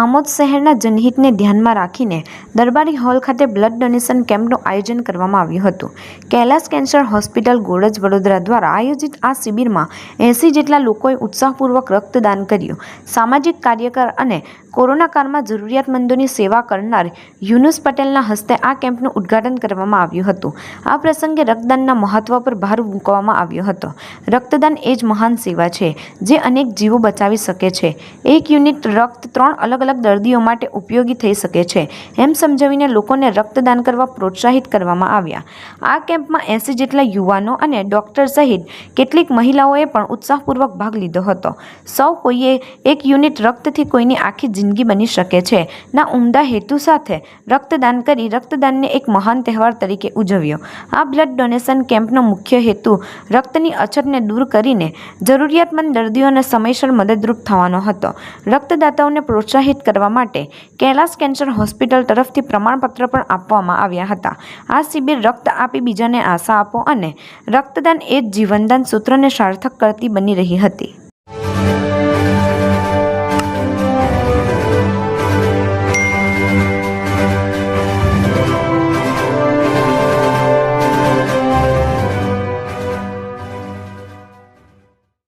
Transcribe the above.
આમોદ શહેરના જનહિતને ધ્યાનમાં રાખીને દરબારી હોલ ખાતે બ્લડ ડોનેશન કેમ્પનું આયોજન કરવામાં આવ્યું હતું. કૈલાસ કેન્સર હોસ્પિટલ ગોળજ વડોદરા દ્વારા આયોજિત આ શિબિરમાં એંસી જેટલા લોકોએ ઉત્સાહપૂર્વક રક્તદાન કર્યું. સામાજિક કાર્યકર અને કોરોના કાળમાં જરૂરિયાતમંદોની સેવા કરનાર યુનુસ પટેલના હસ્તે આ કેમ્પનું ઉદ્ઘાટન કરવામાં આવ્યું હતું. આ પ્રસંગે રક્તદાનના મહત્વ પર ભાર મૂકવામાં આવ્યો હતો. રક્તદાન એ જ મહાન સેવા છે, જે અનેક જીવો બચાવી શકે છે. એક યુનિટ રક્ત ત્રણ અલગ અલગ દર્દીઓ માટે ઉપયોગી થઈ શકે છે, એમ સમજાવીને લોકોને રક્તદાન કરવા પ્રોત્સાહિત કરવામાં આવ્યા. આ કેમ્પમાં એંસી જેટલા યુવાનો અને ડૉક્ટર સહિત કેટલીક મહિલાઓએ પણ ઉત્સાહપૂર્વક ભાગ લીધો હતો. સૌ કોઈએ એક યુનિટ રક્તથી કોઈની આખી જિંદગી બની શકે છે. ના ઉમદા હેતુ સાથે રક્તદાન કરી રક્તદાનને એક મહાન તહેવાર તરીકે ઉજવ્યો. આ બ્લડ ડોનેશન કેમ્પનો મુખ્ય હેતુ રક્તની અછતને દૂર કરીને જરૂરિયાતમંદ દર્દીઓને સમયસર મદદરૂપ થવાનો હતો. રક્તદાતાઓને પ્રોત્સાહિત કરવા માટે કૈલાસ કેન્સર હોસ્પિટલ તરફથી પ્રમાણપત્ર પણ આપવામાં આવ્યા હતા. આ શિબિર રક્ત આપી બીજાને આશા આપો અને રક્તદાન એ જ જીવનદાન સૂત્રને સાર્થક કરતી બની રહી હતી.